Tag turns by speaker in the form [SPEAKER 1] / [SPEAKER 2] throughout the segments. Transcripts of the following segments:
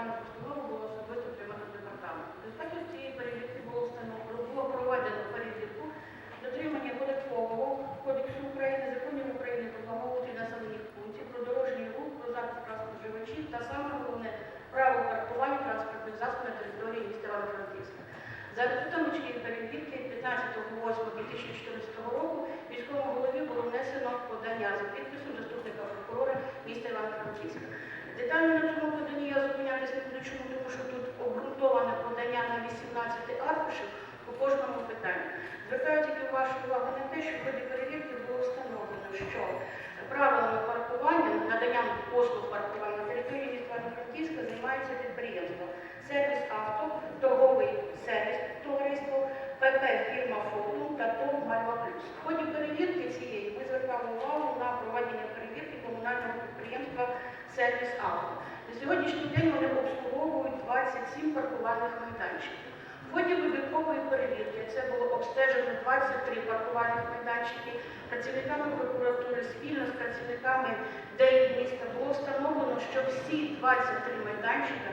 [SPEAKER 1] Дану постанову було особисто приймано департаментом. В цієї перевірки було встановлено, було проведено перевірку дотримання податкового кодексу України, законів України про благоустрій населених пунктів, про дорожній рух, про захист прав споживачів та саме головне право паркування транспортних засобів на території міста Івано-Франківська. За результатами цієї перевірки 15.08.2014 року міському голові було внесено подання за підписом заступника прокурора міста Івано-Франківська. Детально на цьому поданні я зупинятися не буду. Чому, тому що тут обґрунтоване подання на 18 аркушів по кожному питанню. Звертаю тільки вашу увагу на те, що в ході перевірки було встановлено, що правилами паркування, наданням послуг паркування на території Івано-Франківська займається підприємство сервіс авто, торговий сервіс товариство, ПП фірма Фотум та ТОВ Мальва Плюс. В ході перевірки цієї ми звертали увагу на проведення перевірки комунального підприємства сервіс авто. На сьогоднішній день вони обслуговують 27 паркувальних майданчиків. В ході вибіркової перевірки це було обстежено 23 паркувальних майданчики. Працівниками прокуратури спільно з працівниками ДЕІ міста було встановлено, що всі 23 майданчика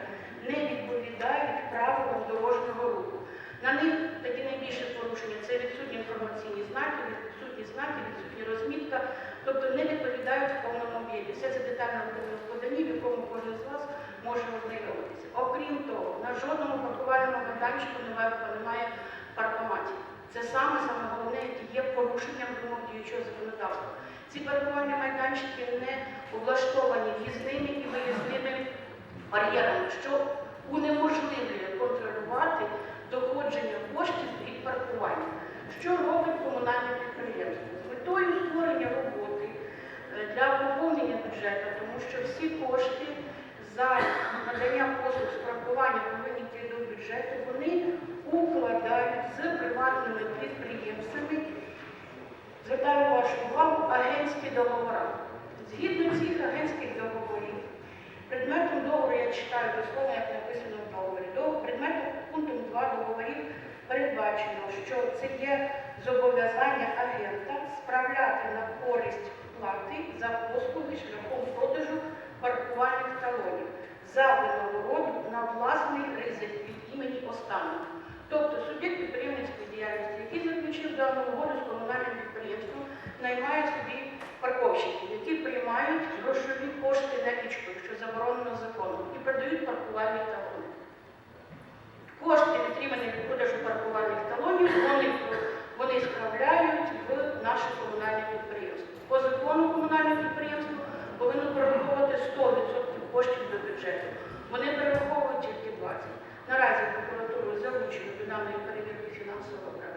[SPEAKER 1] не відповідають правилам дорожнього руху. На них такі найбільше порушення це відсутні інформаційні знаки, відсутні знаки, відсутні розмітка, тобто не відповідають в повному об'ємі. Все це детально виконано в поданні, в якому кожен з вас ознайомитися. Окрім того, на жодному паркувальному майданчику немає, паркоматів. Це саме саме головне, яке є порушенням вимог діючого законодавства. Ці паркувальні майданчики не облаштовані в'їзними і виїзними бар'єрами, що унеможливлює контролювати доходження коштів від паркування. Що робить комунальне підприємство? З метою створення роботи е, для поповнення бюджету, тому що всі кошти за надання паркування повинні до бюджету, вони укладають з приватними підприємствами, звертаю вашу увагу, агентські договори. Згідно цих агентських договорів, предметом договору я читаю дословно, як написано в договорі. До- Предметом пунктом 2 договорів передбачено, що це є зобов'язання агента справляти на користь плати за послуги шляхом продажу паркувальних талонів за на власний ризик від імені останнього. Тобто суб'єкт підприємницької діяльності, який заключив дану угоду з комунальним підприємством, наймає собі парковщиків, які приймають грошові кошти налічкою, що заборонено законом, і передають паркувальні талони. Amerika'daki düşünen sorunları